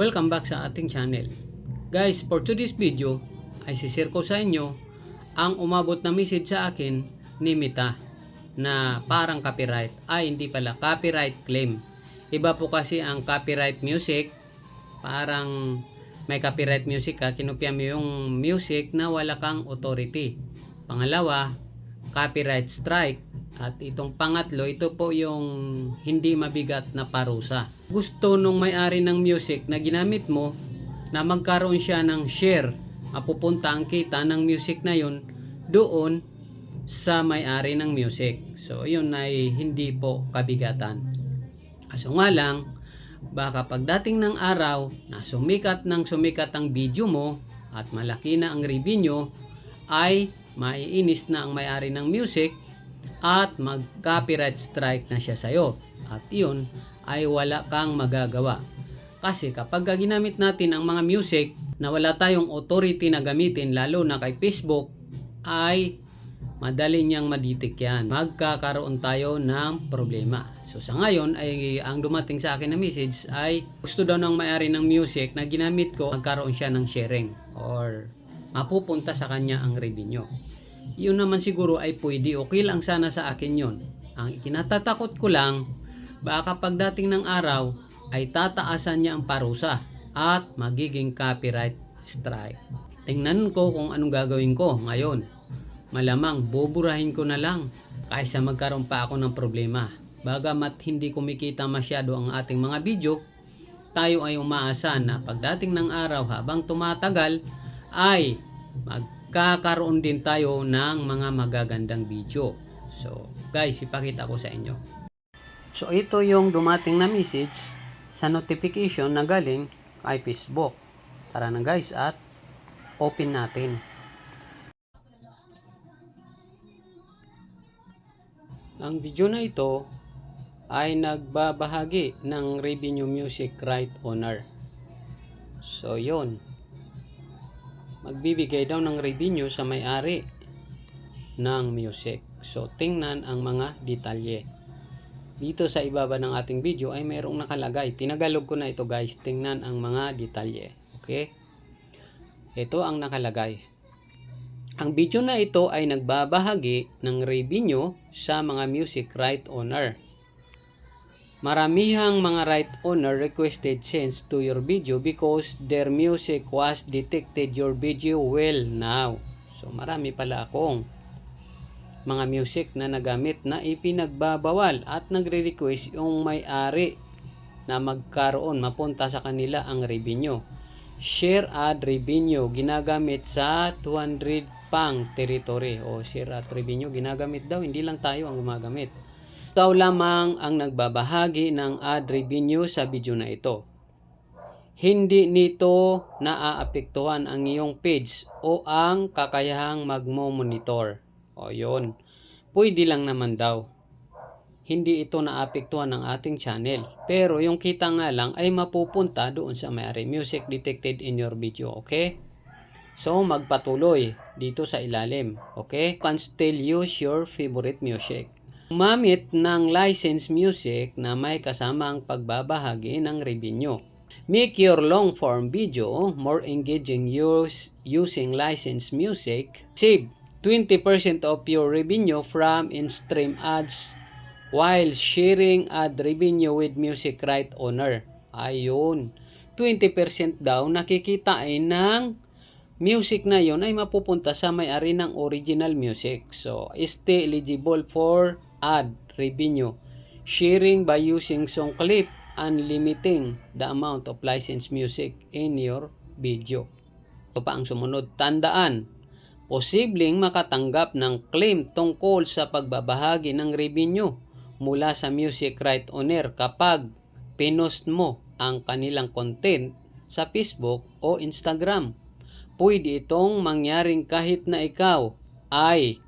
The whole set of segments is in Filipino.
Welcome back sa ating channel. Guys, for today's video ay sisir ko sa inyo ang umabot na message sa akin ni Mita na parang copyright ay hindi pala copyright claim. Iba po kasi ang copyright music parang may copyright music ka, kinopya mo yung music na wala kang authority. Pangalawa, copyright strike. At itong pangatlo, ito po yung hindi mabigat na parusa. Gusto nung may-ari ng music na ginamit mo na magkaroon siya ng share. Mapupunta ang kita ng music na yun doon sa may-ari ng music. So, yun ay hindi po kabigatan. Kaso nga lang, baka pagdating ng araw na sumikat ng sumikat ang video mo at malaki na ang revenue, ay maiinis na ang may-ari ng music at mag-copyright strike na siya sa'yo. At yun ay wala kang magagawa. Kasi kapag ginamit natin ang mga music na wala tayong authority na gamitin lalo na kay Facebook ay madali niyang maditik yan. Magkakaroon tayo ng problema. So sa ngayon ay ang dumating sa akin na message ay gusto daw ng may-ari ng music na ginamit ko magkaroon siya ng sharing or mapupunta sa kanya ang revenue. Yun naman siguro ay pwede okay lang sana sa akin yon. Ang ikinatatakot ko lang baka pagdating ng araw ay tataasan niya ang parusa at magiging copyright strike. Tingnan ko kung anong gagawin ko ngayon. Malamang buburahin ko na lang kaysa magkaroon pa ako ng problema. Bagamat hindi kumikita masyado ang ating mga video, tayo ay umaasa na pagdating ng araw habang tumatagal ay magkakaroon din tayo ng mga magagandang video. So, guys, ipakita ko sa inyo. So, ito yung dumating na message sa notification na galing kay Facebook. Tara na guys at open natin. Ang video na ito ay nagbabahagi ng revenue music right owner. So, yon magbibigay daw ng revenue sa may-ari ng music. So, tingnan ang mga detalye. Dito sa ibaba ng ating video ay mayroong nakalagay. Tinagalog ko na ito guys. Tingnan ang mga detalye. Okay? Ito ang nakalagay. Ang video na ito ay nagbabahagi ng revenue sa mga music right owner. Maramihang mga right owner requested sends to your video because their music was detected your video well now. So marami pala akong mga music na nagamit na ipinagbabawal at nagre-request yung may-ari na magkaroon mapunta sa kanila ang revenue. Share ad revenue ginagamit sa 200 pang territory o share ad revenue ginagamit daw hindi lang tayo ang gumagamit. Ikaw lamang ang nagbabahagi ng ad revenue sa video na ito. Hindi nito naaapektuhan ang iyong page o ang kakayahang magmo-monitor. O yun. Pwede lang naman daw. Hindi ito naapektuhan ng ating channel. Pero yung kita nga lang ay mapupunta doon sa may music detected in your video. Okay? So, magpatuloy dito sa ilalim. Okay? You can still use your favorite music. Gumamit ng licensed music na may kasamang pagbabahagi ng revenue. Make your long form video more engaging use, using licensed music. Save 20% of your revenue from in-stream ads while sharing ad revenue with music right owner. Ayun. 20% daw nakikitain ng music na yon ay mapupunta sa may-ari ng original music. So, stay eligible for ad revenue. Sharing by using song clip and limiting the amount of licensed music in your video. Ito pa ang sumunod. Tandaan, posibleng makatanggap ng claim tungkol sa pagbabahagi ng revenue mula sa music right owner kapag pinost mo ang kanilang content sa Facebook o Instagram. Pwede itong mangyaring kahit na ikaw ay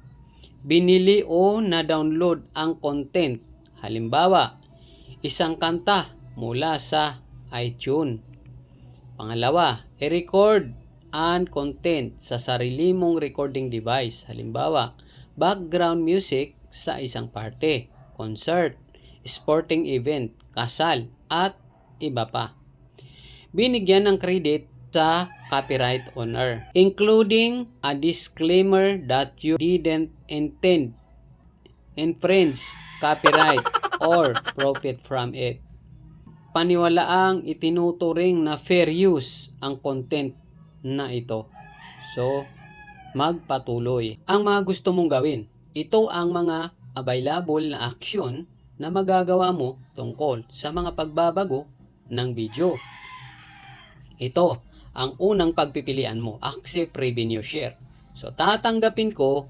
binili o na-download ang content. Halimbawa, isang kanta mula sa iTunes. Pangalawa, i-record ang content sa sarili mong recording device. Halimbawa, background music sa isang party, concert, sporting event, kasal, at iba pa. binigyan ng credit sa copyright owner, including a disclaimer that you didn't intend infringe copyright or profit from it. Paniwalaang itinuturing na fair use ang content na ito. So, magpatuloy. Ang mga gusto mong gawin, ito ang mga available na aksyon na magagawa mo tungkol sa mga pagbabago ng video. Ito ang unang pagpipilian mo, accept revenue share. So, tatanggapin ko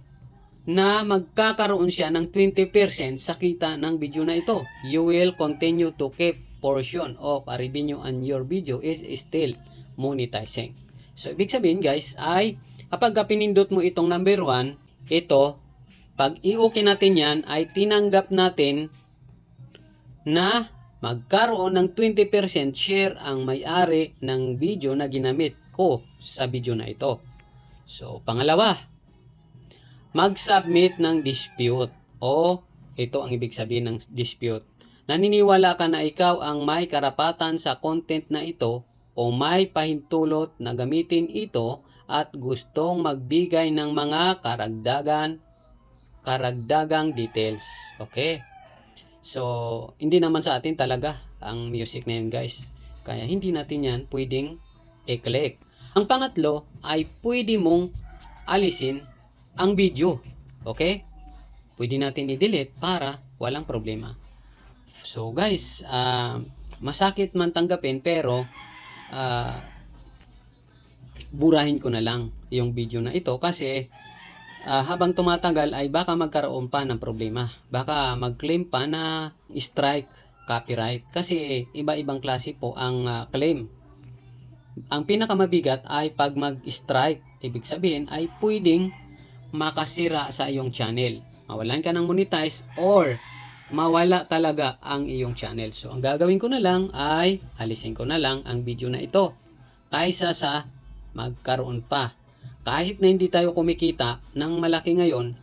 na magkakaroon siya ng 20% sa kita ng video na ito. You will continue to keep portion of a revenue and your video is still monetizing. So, ibig sabihin guys ay kapag ka pinindot mo itong number 1, ito, pag i-okay natin yan, ay tinanggap natin na magkaroon ng 20% share ang may-ari ng video na ginamit ko sa video na ito. So, pangalawa, mag-submit ng dispute o ito ang ibig sabihin ng dispute. Naniniwala ka na ikaw ang may karapatan sa content na ito o may pahintulot na gamitin ito at gustong magbigay ng mga karagdagan karagdagang details. Okay? So, hindi naman sa atin talaga ang music na yun guys. Kaya hindi natin yan pwedeng i-click. Ang pangatlo ay pwede mong alisin ang video. Okay? Pwede natin i-delete para walang problema. So guys, ah, masakit man tanggapin pero ah, burahin ko na lang yung video na ito kasi ah, habang tumatagal ay baka magkaroon pa ng problema. Baka mag-claim pa na strike copyright kasi iba-ibang klase po ang ah, claim. Ang pinakamabigat ay pag mag-strike, ibig sabihin ay pwedeng makasira sa iyong channel. Mawalan ka ng monetize or mawala talaga ang iyong channel. So, ang gagawin ko na lang ay alisin ko na lang ang video na ito kaysa sa magkaroon pa. Kahit na hindi tayo kumikita ng malaki ngayon,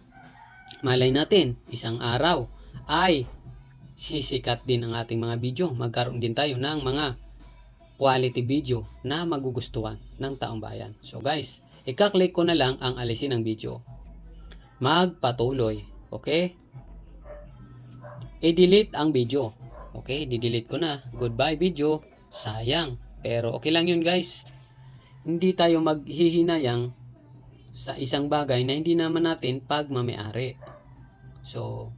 malay natin, isang araw ay sisikat din ang ating mga video. Magkaroon din tayo ng mga quality video na magugustuhan ng taong bayan. So guys, ikaklik ko na lang ang alisin ng video. Magpatuloy. Okay? i-delete ang video. Okay, di-delete ko na. Goodbye video. Sayang. Pero okay lang yun guys. Hindi tayo maghihinayang sa isang bagay na hindi naman natin pagmamayari. So,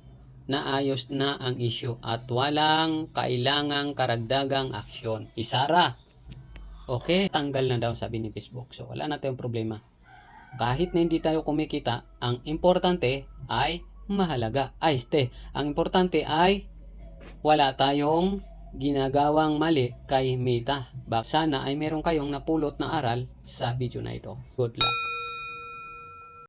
naayos na ang issue at walang kailangang karagdagang aksyon. Isara. Okay, tanggal na daw sabi ni Facebook. So, wala na tayong problema. Kahit na hindi tayo kumikita, ang importante ay mahalaga. Ay, este, ang importante ay wala tayong ginagawang mali kay Mita. Sana ay meron kayong napulot na aral sa video na ito. Good luck.